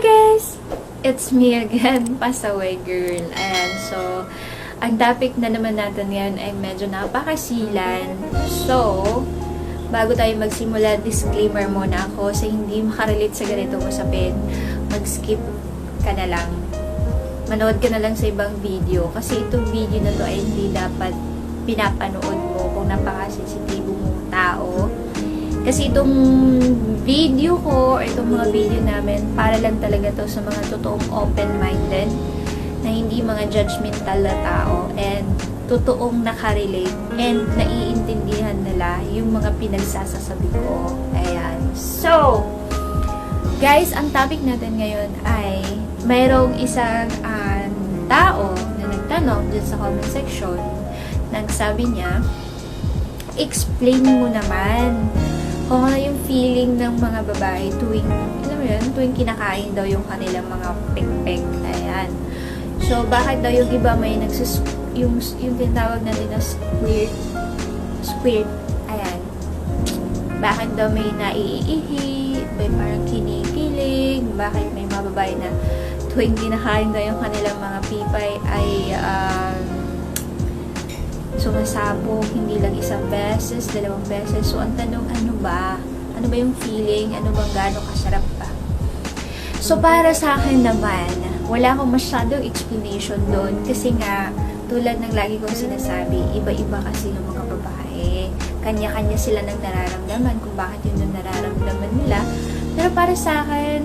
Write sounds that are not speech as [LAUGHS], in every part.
guys! It's me again, [LAUGHS] Pasaway Girl. And so, ang topic na naman natin ngayon ay medyo napakasilan. So, bago tayo magsimula, disclaimer muna ako sa hindi makarelate sa ganito usapin, mag-skip ka na lang. Manood ka na lang sa ibang video kasi itong video na to ay hindi dapat pinapanood mo kung napaka-sensitibo mong tao. Kasi itong video ko, itong mga video namin, para lang talaga to sa mga totoong open-minded, na hindi mga judgmental na tao, and totoong nakarelate, and naiintindihan nila yung mga pinagsasasabi ko. Ayan. So, guys, ang topic natin ngayon ay mayroong isang ah, tao na nagtanong dun sa comment section, nagsabi niya, explain mo naman kung ano yung feeling ng mga babae tuwing, alam mo yun, tuwing kinakain daw yung kanilang mga pekpek. Ayan. So, bakit daw yung iba may nagsus, yung, yung tinatawag natin na squirt, squirt, ayan. Bakit daw may naiihi, may parang kinikilig, bakit may mga babae na tuwing kinakain daw yung kanilang mga pipay ay, um, sumasabog, hindi lang isang beses, dalawang beses. So, ang tanong, ano ba? Ano ba yung feeling? Ano bang gano'ng kasarap ba? So, para sa akin naman, wala akong masyadong explanation doon kasi nga, tulad ng lagi kong sinasabi, iba-iba kasi yung mga babae. Kanya-kanya sila ng nararamdaman kung bakit yun yung nararamdaman nila. Pero para sa akin,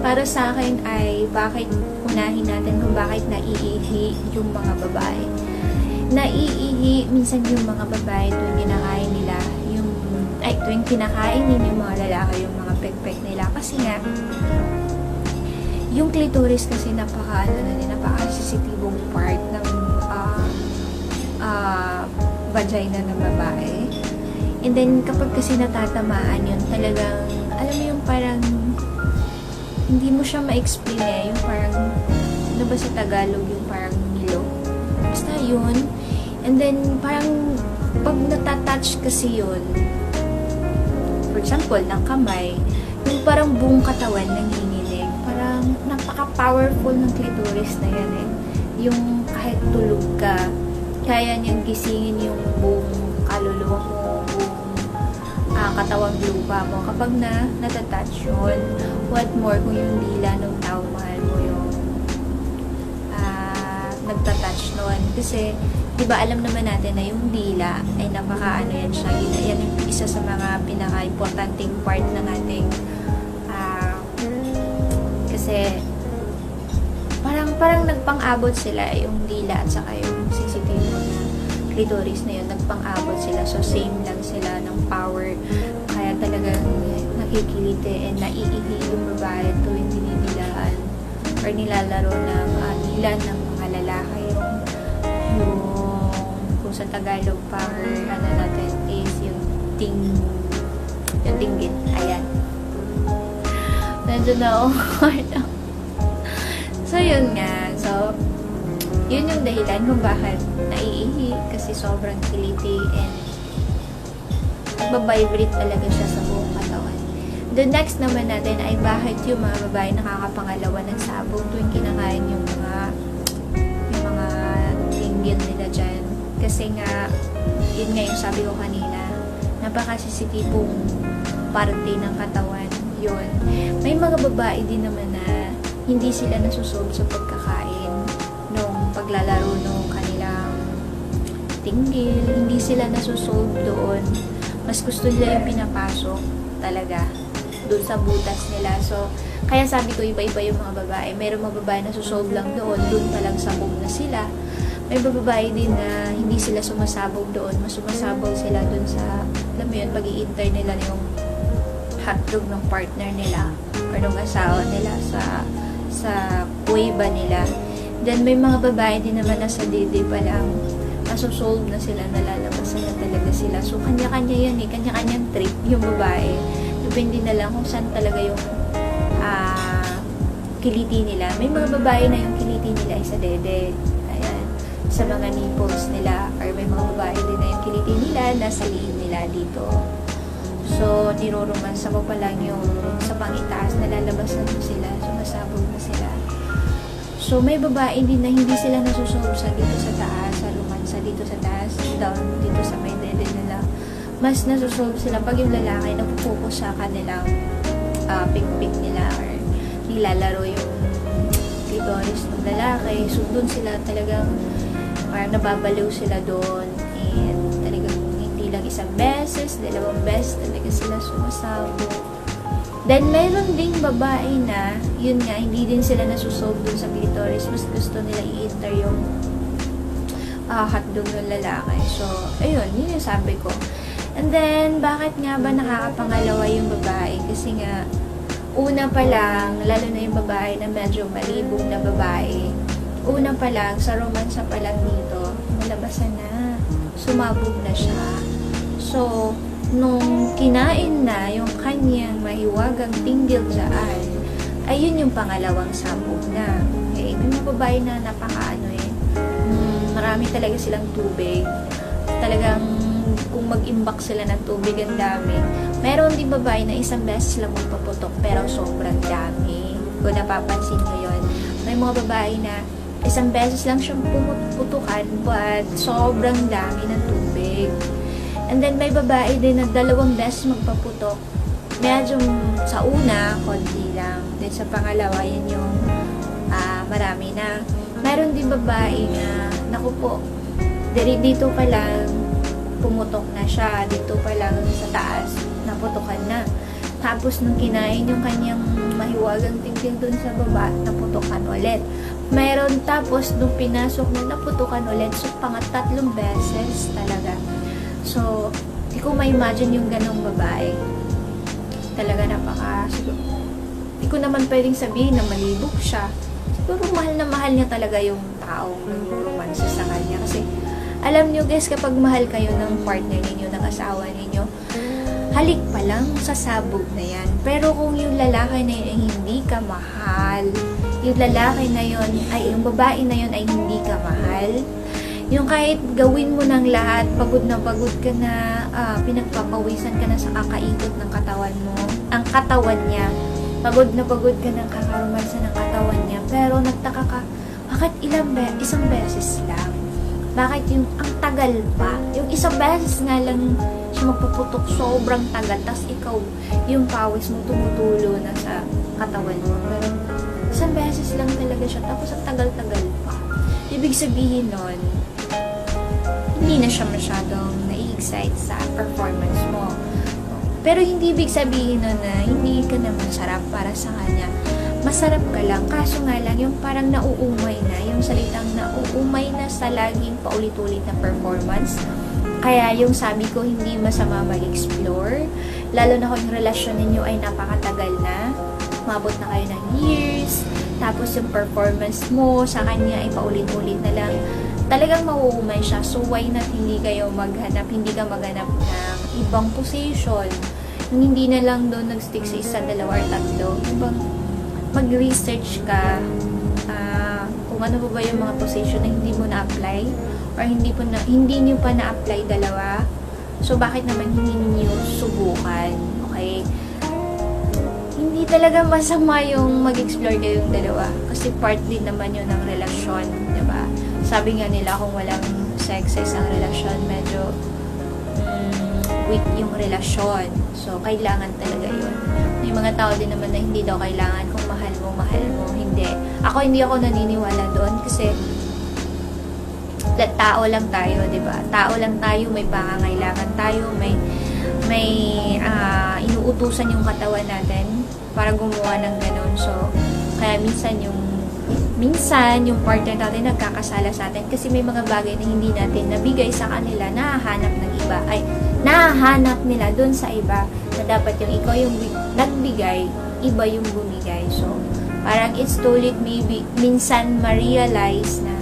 para sa akin ay bakit unahin natin kung bakit naiihi yung mga babae naiihi minsan yung mga babae tuwing kinakain nila yung ay tuwing kinakain din yung mga lalaki yung mga pekpek nila. Kasi nga yung clitoris kasi napaka ano na napaka sensitibong part ng ah ah, vagina ng babae. And then kapag kasi natatamaan yun talagang alam mo yung parang hindi mo siya ma-explain eh yung parang ano ba sa Tagalog yung parang nilo? Basta yun And then, parang, pag natatouch kasi yun, for example, ng kamay, yung parang buong katawan nanginginig. Parang, napaka-powerful ng clitoris na yan eh. Yung kahit tulog ka, kaya niyang gisingin yung buong kaluluwa mo, buong ah, katawang lupa mo. Kapag na natatouch yun, what more kung yung dila ng tao mahal mo yung ah, nagtatouch nun. Kasi, di ba alam naman natin na yung dila ay napaka ano yan siya, yan yung isa sa mga pinaka-importanting part ng ating ah, kasi parang parang nagpang-abot sila yung dila at saka yung sensitive na clitoris na yun, nagpang-abot sila. So, same lang sila ng power. Kaya talagang nakikiliti and naiihi yung babae tuwing dinidilaan or nilalaro ng uh, dila ng sa Tagalog power ano natin is yung ting yung tinggit. Ayan. Medyo na [LAUGHS] So, yun nga. So, yun yung dahilan kung bakit naiihi kasi sobrang kiliti and babibrate talaga siya sa buong katawan. The next naman natin ay bakit yung mga babae nakakapangalawa ng sabong tuwing kinakain yung mga yung mga tinggil nila. Kasi nga, yun nga yung sabi ko kanina, napakasisitipong parte ng katawan yun. May mga babae din naman na hindi sila nasusolve sa pagkakain nung paglalaro nung kanilang tinggil. Hindi sila nasusolve doon. Mas gusto nila yung pinapasok talaga doon sa butas nila. So, kaya sabi ko, iba-iba yung mga babae. Meron mga babae na susolve lang doon. Doon pa lang sabog na sila. May mga babae din na hindi sila sumasabog doon. Mas sumasabog sila doon sa, alam mo yun, pag i-enter nila yung hotdog ng partner nila or ng asawa nila sa sa kuweba nila. Then, may mga babae din naman na sa dede pa lang nasusolve na sila, nalalabas na talaga sila. So, kanya-kanya yan eh. Kanya-kanyang trip yung babae. Depende na lang kung saan talaga yung ah kiliti nila. May mga babae na yung kiliti nila ay sa dede. Sa mga nipples nila. Or may mga babae din na yung kiliti nila nasa liin nila dito. So, niroromansa mo pa lang yung sa pangitaas, nalalabas na sila, sumasabog na sila. So, may babae din na hindi sila nasusolve sa dito sa taas, sa romansa dito sa taas, down dito sa may dede nila. Mas nasusolve sila pag yung lalaki nagpo-focus sa kanilang ah, pick-pick nila or nilalaro yung clitoris ng lalaki. So, doon sila talagang parang nababaliw sila doon and talagang hindi lang isang beses, dalawang beses talaga sila sumasabog. Then, mayroon ding babae na, yun nga, hindi din sila nasusolve dun sa clitoris. Mas gusto nila i-enter yung ah, hotdog ng lalaki. So, ayun, yun yung sabi ko. And then, bakit nga ba nakakapangalawa yung babae? Kasi nga, una pa lang, lalo na yung babae na medyo malibog na babae, una pa lang, sa romansa pa lang dito, malabasan na. Sumabog na siya. So, nung kinain na yung kanyang mahiwagang tinggil dyan, ayun yung pangalawang sabog na. Okay, may mga babae na napakaano eh. Mm, marami talaga silang tubig. Talagang kung mag-imbak sila ng tubig ang dami. Meron din babae na isang beses lang magpaputok pero sobrang dami. Kung napapansin nyo yun. May mga babae na isang beses lang siyang pumutukan but sobrang dami ng tubig. And then may babae din na dalawang beses magpaputok. Medyo sa una, konti lang. Then sa pangalawa, yan yung ah, marami na. Meron din babae na, naku po, dito pa lang, pumutok na siya. Dito pa lang sa taas, naputokan na. Tapos nung kinain yung kanyang mahiwagang tingting dun sa baba, naputokan ulit. Mayroon tapos nung pinasok na naputukan ulit, so pangat-tatlong beses talaga. So, di ko ma-imagine yung ganong babae. Talaga napaka, siguro, di ko naman pwedeng sabihin na malibog siya. Siguro mahal na mahal niya talaga yung taong nag-romansa sa kanya. Kasi, alam niyo guys, kapag mahal kayo ng partner ninyo, ng asawa ninyo, halik pa lang, sasabog na yan. Pero kung yung lalaki na yun ay hindi ka mahal, yung lalaki na yun, ay yung babae na yun ay hindi ka mahal, yung kahit gawin mo ng lahat, pagod na pagod ka na, ah, pinagpapawisan ka na sa kakaikot ng katawan mo, ang katawan niya, pagod na pagod ka ng kakarumansa ng katawan niya, pero nagtaka ka, bakit ilang be isang beses lang? Bakit yung ang tagal pa? Yung isang beses nga lang siya magpuputok sobrang tagal, tas ikaw, yung pawis mo tumutulo na sa katawan mo. Pero isang beses lang talaga siya, tapos ang tagal-tagal pa. Ibig sabihin nun, hindi na siya masyadong nai-excite sa performance mo. Pero hindi ibig sabihin nun na hindi ka na masarap para sa kanya. Masarap ka lang, kaso nga lang yung parang nauumay na, yung salitang nauumay na sa laging paulit-ulit na performance. Kaya yung sabi ko, hindi masama mag-explore. Lalo na kung yung relasyon ninyo ay napakatagal na. Mabot na kayo ng years. Tapos yung performance mo sa kanya ay paulit-ulit na lang talagang mauumay siya. So, why not hindi kayo maghanap, hindi ka maghanap ng ibang position. Hindi na lang doon nag-stick sa isa, dalawa, or tatlo. Ibang mag-research ka ah, kung ano ba ba yung mga position na hindi mo na-apply or hindi po na, hindi niyo pa na-apply dalawa. So, bakit naman hindi niyo subukan? Okay? Hindi talaga masama yung mag-explore kayong dalawa. Kasi part din naman yun ng relasyon, di ba? Sabi nga nila kung walang sex sa isang relasyon, medyo mm, weak yung relasyon. So, kailangan talaga yun. May mga tao din naman na hindi daw kailangan kung mo, mahal mo. Hindi. Ako, hindi ako naniniwala doon kasi tao lang tayo, di ba? Tao lang tayo, may pangangailangan tayo, may may ah, inuutusan yung katawan natin para gumawa ng ganun. So, kaya minsan yung minsan yung partner natin nagkakasala sa atin kasi may mga bagay na hindi natin nabigay sa kanila, nahahanap ng iba. Ay, nahahanap nila dun sa iba na dapat yung ikaw yung bi- nagbigay, iba yung bumigay. So, parang it's too late maybe minsan ma-realize na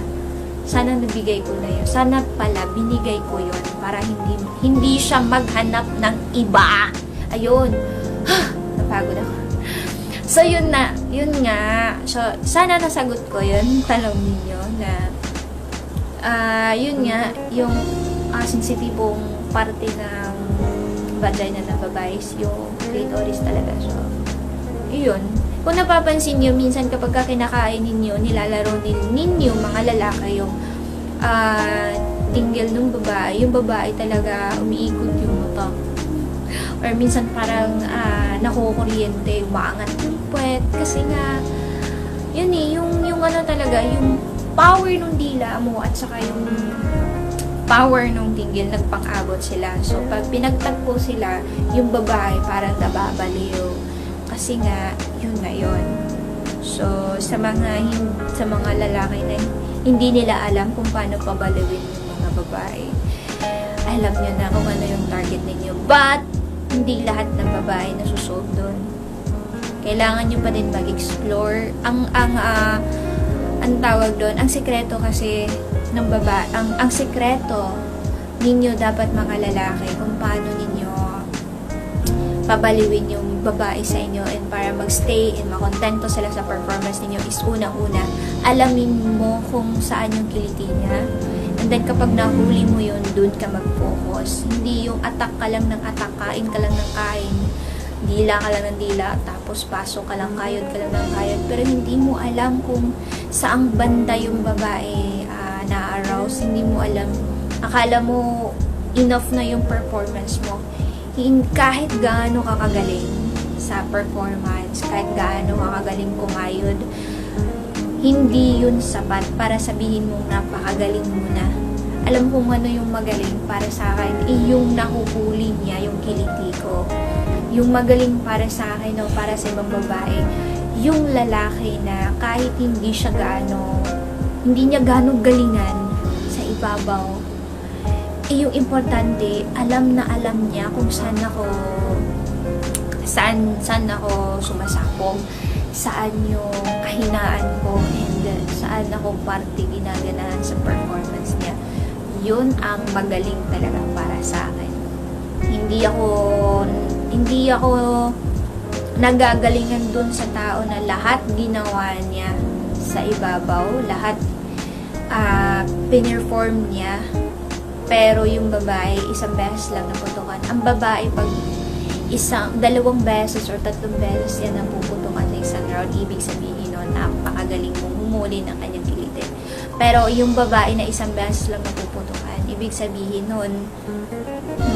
sana nabigay ko na yun. Sana pala binigay ko yun para hindi hindi siya maghanap ng iba. Ayun. [GASPS] Napagod ako. So, yun na. Yun nga. So, sana nasagot ko yun. [LAUGHS] Tanong ninyo na ah yun nga, yung ah, sensitibong parte ng vagina ng babae is yung clitoris talaga. So, yun. Kung napapansin nyo, minsan kapag ka kinakain ninyo, nilalaro nin- ninyo, mga lalaki, yung ah tinggil ng babae, yung babae talaga umiikot yung mata. Or minsan parang ah, nakukuryente, umaangat yung puwet. Kasi nga, yun eh, yung, yung ano talaga, yung power ng dila mo at saka yung power ng tinggil, nagpang-abot sila. So, pag pinagtagpo sila, yung babae parang nababaliw. Kasi nga, yun na yun. So, sa mga, sa mga lalaki na hindi nila alam kung paano pabaliwin yung mga babae, alam nyo na kung ano yung target ninyo. But, hindi lahat ng babae nasusolve doon. Kailangan nyo pa din mag-explore. Ang, ang, ah, ang tawag doon, ang sekreto kasi ng baba, ang, ang sekreto ninyo dapat mga lalaki kung paano ninyo pabaliwin yung babae sa inyo and para magstay and makontento sila sa performance ninyo is unang-una, alamin mo kung saan yung kiliti niya. And then kapag nahuli mo yun, dun ka mag-focus. Hindi yung attack ka lang ng attack, kain ka lang ng kain, dila ka lang ng dila, tapos pasok ka lang, kayod ka lang ng kayod. Pero hindi mo alam kung saang banda yung babae ah, na-arouse. Hindi mo alam. Akala mo enough na yung performance mo. Hin- kahit gaano ka kagaling sa performance, kahit gaano ka kagaling kumayod, hindi yun sapat para sabihin mong napakagaling mo na. Alam kong ano yung magaling para sa akin, eh, yung nahuhuli niya, yung kiliti ko. Yung magaling para sa akin o para sa ibang babae, yung lalaki na kahit hindi siya gaano, hindi niya gaano galingan sa ibabaw, eh yung importante, alam na alam niya kung saan ako saan saan ako sumasakop, saan yung kahinaan ko and uh, saan ako parte ginaganahan sa performance niya. Yun ang magaling talaga para sa akin. Hindi ako hindi ako nagagalingan dun sa tao na lahat ginawa niya sa ibabaw, lahat ah pinerform niya pero yung babae, isang beses lang naputukan. Ang babae, pag isang, dalawang beses or tatlong beses yan napuputukan sa isang round, ibig sabihin nun, napakagaling mong humuli ng kanyang kilitin. Pero yung babae na isang beses lang napuputukan, ibig sabihin nun,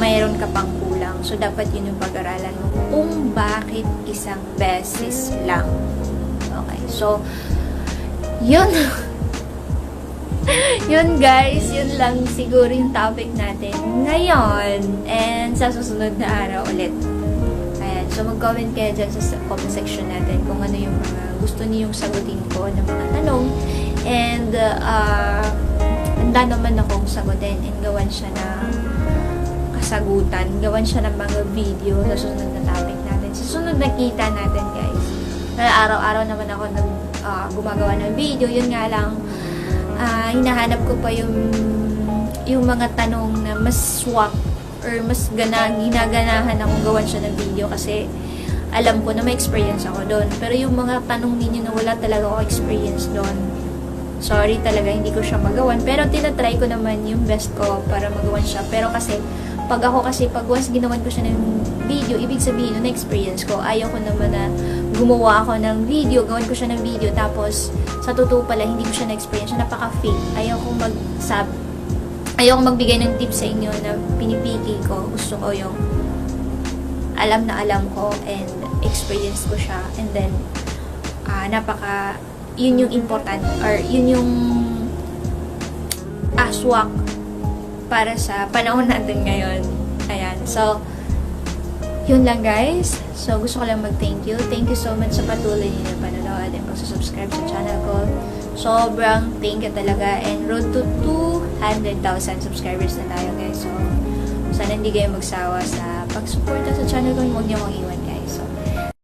mayroon ka pang kulang. So, dapat yun yung pag-aralan mo kung bakit isang beses lang. Okay, so, yun. [LAUGHS] [LAUGHS] yun guys, yun lang siguro yung topic natin ngayon and sa susunod na araw ulit. Ayan, so mag-comment kayo dyan sa comment section natin kung ano yung mga gusto niyong sagutin ko ng mga tanong and uh, handa naman akong sagutin and gawan siya ng kasagutan, gawan siya ng mga video sa susunod na topic natin. Sa susunod na kita natin guys. Araw-araw naman ako nag, ah, gumagawa ng video, yun nga lang ah, hinahanap ko pa yung yung mga tanong na mas swak or mas gana, ginaganahan akong gawan siya ng video kasi alam ko na may experience ako doon. Pero yung mga tanong ninyo na wala talaga ako experience doon, sorry talaga, hindi ko siya magawan. Pero tinatry ko naman yung best ko para magawan siya. Pero kasi, pag ako kasi, pag once ginawan ko siya ng video, ibig sabihin na experience ko, ayaw ko naman na gumawa ako ng video, gawan ko siya ng video, tapos sa totoo pala, hindi ko siya na-experience, napaka-fake. Ayaw ko mag-sab, ayaw ko magbigay ng tips sa inyo na pinipiki ko. Gusto ko yung alam na alam ko and experience ko siya and then ah napaka yun yung important or yun yung aswak para sa panahon natin ngayon. Ayan. So, yun lang guys. So, gusto ko lang mag-thank you. Thank you so much sa patuloy niyo na panonood and pag-subscribe sa channel ko. Sobrang thank you talaga. And road to 200,000 subscribers na tayo guys. So, sana hindi kayo magsawa sa pag-suporta sa channel ko. Huwag niyo akong iwan